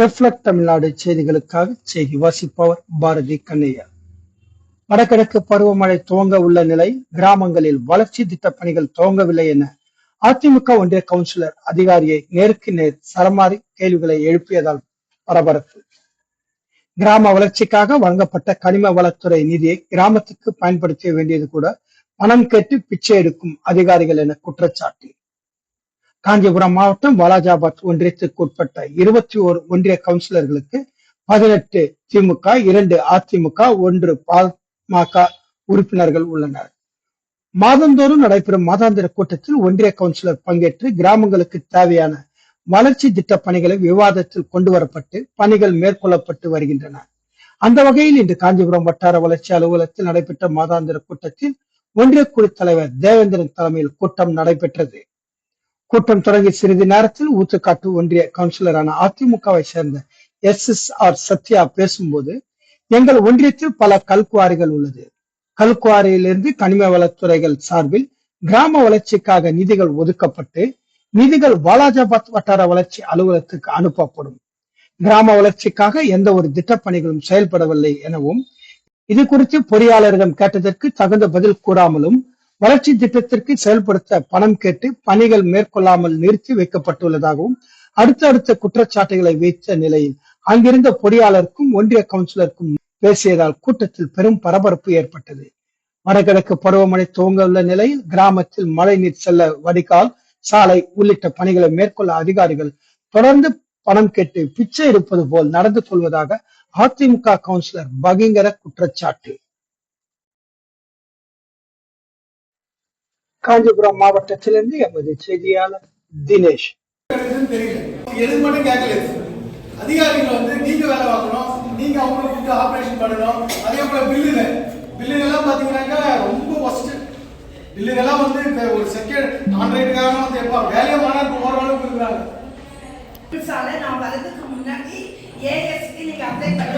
Reflect Tamil Nadu செய்திகளுக்காக செய்தி வாசிப்பவர் பாரதி கண்ணையா வடகிழக்கு பருவமழை துவங்க உள்ள நிலை கிராமங்களில் வளர்ச்சி திட்ட பணிகள் துவங்கவில்லை என அதிமுக ஒன்றிய கவுன்சிலர் அதிகாரியை நேருக்கு நேர் சரமாரி கேள்விகளை எழுப்பியதால் பரபரப்பு. கிராம வளர்ச்சிக்காக வழங்கப்பட்ட கனிம வளத்துறை நிதியை கிராமத்துக்கு பயன்படுத்த வேண்டியது கூட பணம் கேட்டு பிச்சை எடுக்கும் அதிகாரிகள் என குற்றச்சாட்டு. காஞ்சிபுரம் மாவட்டம் வாலாஜாபாத் ஒன்றியத்துக்குட்பட்ட இருபத்தி ஓரு ஒன்றிய கவுன்சிலர்களுக்கு பதினெட்டு திமுக இரண்டு அதிமுக ஒன்று பாமக உறுப்பினர்கள் உள்ளனர். மாதந்தோறும் நடைபெறும் மாதாந்திர கூட்டத்தில் ஒன்றிய கவுன்சிலர் பங்கேற்று கிராமங்களுக்கு தேவையான வளர்ச்சி திட்ட பணிகளை விவாதத்தில் கொண்டு வரப்பட்டு பணிகள் மேற்கொள்ளப்பட்டு வருகின்றன. அந்த வகையில் இன்று காஞ்சிபுரம் வட்டார வளர்ச்சி அலுவலகத்தில் நடைபெற்ற மாதாந்திர கூட்டத்தில் ஒன்றிய குழு தலைவர் தேவேந்திரன் தலைமையில் கூட்டம் நடைபெற்றது. கூட்டம் தொடங்கி சிறிது நேரத்தில் ஊத்துக்காட்டு ஒன்றிய கவுன்சிலரான அதிமுகவை சேர்ந்த எஸ் எஸ் ஆர் சத்யா பேசும்போது எங்கள் ஒன்றியத்தில் பல கல்குவாரிகள் உள்ளது. கல்குவாரியிலிருந்து கனிம வளத்துறைகள் சார்பில் கிராம வளர்ச்சிக்காக நிதிகள் ஒதுக்கப்பட்டு நிதிகள் வாலாஜாபாத் வட்டார வளர்ச்சி அலுவலகத்துக்கு அனுப்பப்படும். கிராம வளர்ச்சிக்காக எந்த ஒரு திட்டப்பணிகளும் செயல்படவில்லை எனவும் இது குறித்து பொறியாளரிடம் கேட்டதற்கு தகுந்த பதில் கூறாமலும் வளர்ச்சி திட்டத்திற்கு செயல்படுத்த பணம் கேட்டு பணிகள் மேற்கொள்ளாமல் நிறுத்தி வைக்கப்பட்டுள்ளதாகவும் அடுத்தடுத்த குற்றச்சாட்டுகளை வைத்த நிலையில் அங்கிருந்த பொறியாளருக்கும் ஒன்றிய கவுன்சிலருக்கும் பேசியதால் கூட்டத்தில் பெரும் பரபரப்பு ஏற்பட்டது. வடகிழக்கு பருவமழை துவங்க உள்ள நிலையில் கிராமத்தில் மழை நீர் செல்ல வடிகால் சாலை உள்ளிட்ட பணிகளை மேற்கொள்ள அதிகாரிகள் தொடர்ந்து பணம் கேட்டு பிச்சை எடுப்பது போல் நடந்து கொள்வதாக அதிமுக கவுன்சிலர் பகிங்கர குற்றச்சாட்டு. காஞ்சிபுரம் மாவட்டத்திலிருந்து எமது செய்தியாளர் தினேஷ். இருக்குன்னு தெரியல எது மட்டும் கேட்கல அதிகாரிகள் வந்து நீங்க வேலை பார்க்கணும் நீங்க அவங்களுக்கு ஆபரேஷன் பண்ணணும். அதே போல பில்லுங்க. பில்லுங்க எல்லாம் பாத்தீங்கன்னாக்கா ரொம்ப ஒஸ்ட் பில்லுங்க எல்லாம் வந்து ஒரு செகண்ட் கான்ட்ராக்டுக்காக வந்து எப்ப வேலையை மாநாட்டு ஓர அளவுக்கு இருக்கிறாங்க. சாலை நான் வரதுக்கு முன்னாடி ஏஎஸ்க்கு நீங்க அப்ளை பண்ணுவீங்க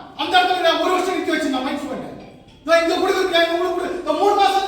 அந்த இடத்துல நான் ஒரு வருஷம் நிக்க வச்சிருந்தேன் மைண்ட் ஃபோன் இந்த கொடுக்குறேன். உங்களுக்கு மூணு மாசம்